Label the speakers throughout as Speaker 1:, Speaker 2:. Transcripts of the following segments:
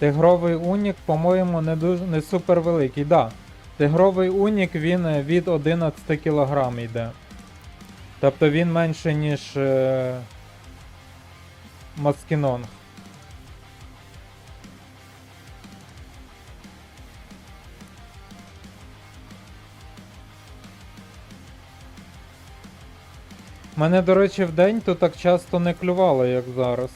Speaker 1: Тигровий унік, по-моєму, не дуже не супер великий. Да. Тигровий унік він е, від 11 кг йде. Тобто він менше, ніж е, Маскінонг. Мене, до речі, в день то так часто не клювало, як зараз.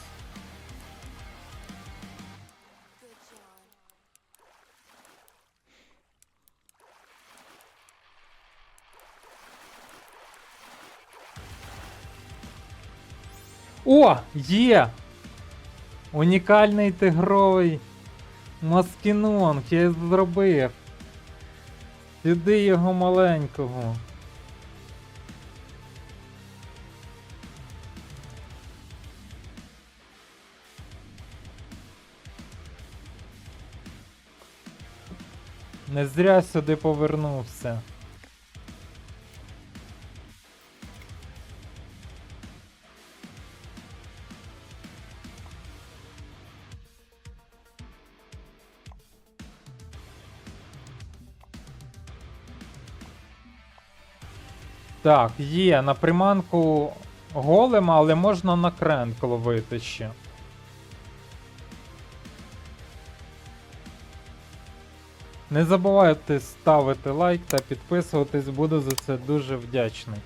Speaker 1: О, є! Унікальний тигровий маскінонг, я зробив. Сюди його маленького. Не зря сюди повернувся. Так, є на приманку голема, але можна на кренк ловити ще. Не забувайте ставити лайк та підписуватись, буду за це дуже вдячний.